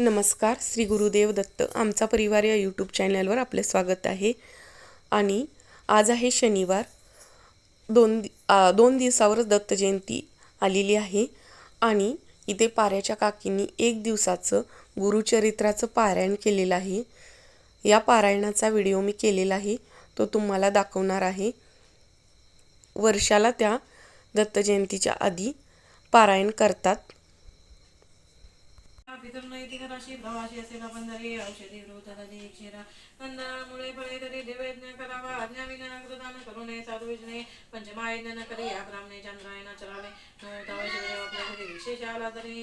नमस्कार श्री गुरुदेव दत्त. आमचा परिवार या यूट्यूब चॅनलवर आपले स्वागत आहे. आणि आज आहे शनिवार. दोन दि- आ, दोन दिवसावरच दत्त जयंती आलेली आहे. आणि इथे पाऱ्याच्या काकींनी एक दिवसाचं गुरुचरित्राचं पारायण केलेलं आहे. या पारायणाचा व्हिडिओ मी केलेला आहे. तो तुम्हाला दाखवणार आहे. वर्षाला त्या दत्त जयंतीच्या आधी पारायण करतात. पितृनैतिकराशी प्रवासी असेल बंधारी औषधी वृतदधी क्षीरा कंदमुळे फळे तरी देवयज्ञ करावा आज्ञाविना कृतान करू नये साधू विजने पंचमायज्ञ न करी या ब्राह्मणे चंद्रायना चरावे तवय आपल्या घरी विशेष आला तरी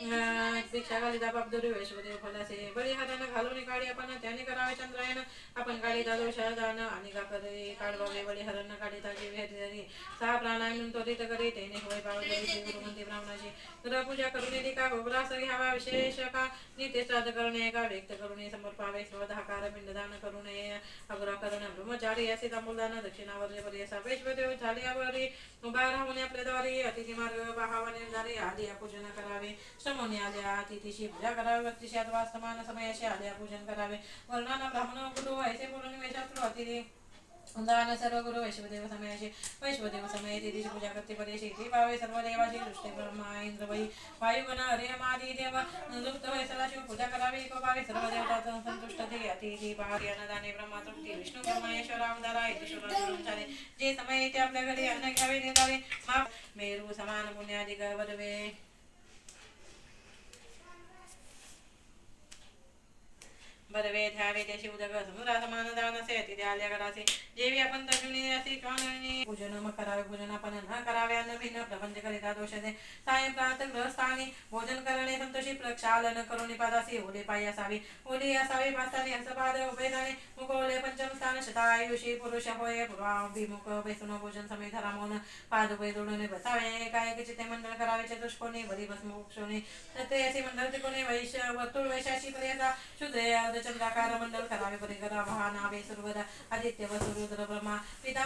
दीक्षा घालिता बापदुरी वैश्वदेव फलासे बळी घालून काळी आपण त्याने करावे चंद्रायन. आपण काळी दादो शरदान आणि का करे काळबावे बळी हरण काढी ताजी भेटरी सहा प्राणायाम त्वरित करी तेने होय पावले श्री ब्राह्मणाची. तर पूजा करून येते का? गोबरास घ्यावा विशेष का? नित्य श्राद्ध करणे का व्यक्त करून नये समर्पावे स्वधाकार पिंडदान करू नये अग्र करण ब्रह्मचारी असे तांबूलदान दक्षिणावर पर्यसा वैश्वदेव झाल्यावरी उभा राहून आपल्या द्वारे अतिथी मार्ग पाहावा निर्धारी आधी पूजन करावे श्रमोनी आल्या अतिथीशी पूजा करावी व्यक्तीशी अथवा समान समयाशी आल्या पूजन करावे. वर्णाना ब्राह्मण गुरु ऐसे पूर्ण पौर्णिमेशास्त्र अतिथी उदाहरण सर्व गुरु वैश्वदेव समयाचे वैश्वदेव समय तिथीची पूजा करते परेशी ती पावे सर्व देवाची दृष्टे ब्रह्मा इंद्र वै वायुगण हरे मादी देव। लुप्त वै सदाशिव पूजा करावी को पावे सर्व देवता संतुष्ट ते अतिथी पाहरी अन्नदाने ब्रह्मा तृप्ती। विष्णू ब्रह्मेश्वर अवतारा ईश्वर जे समय येते आपल्या घरी अन्न घ्यावे नेतावे। मेरू समान पुण्याधिक वदवे बरवे ध्यावे त्याशी उदक समुद्रा समान दान असे अति द्याल्या करासे जेवी आपण दर्शनी असे काननी पूजन मग करावे पूजन आपण न करावे अन्न भिन्न प्रपंच करिता दोष दे सायं प्रात ग्रहस्थानी भोजन करणे संतोषी प्रक्षालन करुणी पादासी ओले पायी असावी ओली असावी पास्तानी हस्तपाद उभे जाणे मुकोले पंचम स्थान शतायुषी पुरुष होय पूर्वाभिमुख बेसून भोजन समेत धरामोन पाद उभे जोडून बसावे काय चिते मंडळ करावे चतुष्कोणी बरी भस्मोक्षोणी तत्रे असे मंडळ त्रिकोणी वैश्य वर्तुळ वैशाशी पर्यंत शुद्ध చంద్రాకార మండల కళావిపరిగ రామ నాభే సురవద ఆదిత్యవ సూర్యోదర బ్రహ్మ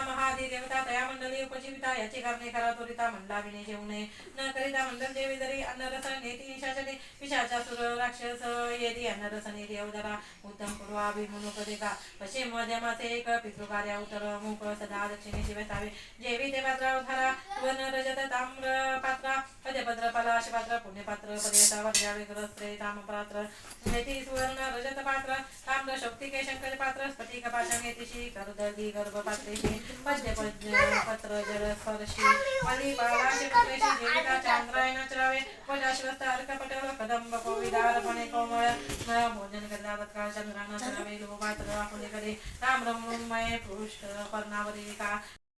महादी देवता तया मंडली उपजीविता याची कारणे करा त्वरिता मंडला विने जेऊ नये न करिता मंडल देवी जरी अन्नरस नेती निशाचने पिशाचा सुर राक्षस येती अन्नरस नेती अवदरा उत्तम पूर्वा पूर्वाभिमुनुपदिका पश्चिम मध्यमाचे एक पितृकार्य उत्तर मुख सदा दक्षिणे बसावे जेवी ते उधारा वन रजत ताम्र पात्रा. पद्यपत्र पलाश पात्र पुण्यपात्र पर्यता वर्गावे ग्रस्त्रे तामपात्र नेती सुवर्ण रजत पात्र ताम्र शक्तिके शंकर पात्र स्फटिक पाशम येतिशी करदगी गर्भपात्रेशी पद्य पत्र जल स्पर्शी बली बालाशी पुत्रेशी जीविता चांद्रायण चरावे पजाश्वस्त अर्कपटल कदंब कोविदार पणे कोमळ भोजन करता तत्काळ चंद्राना चरावे लोभात्र आपुले करे ताम्र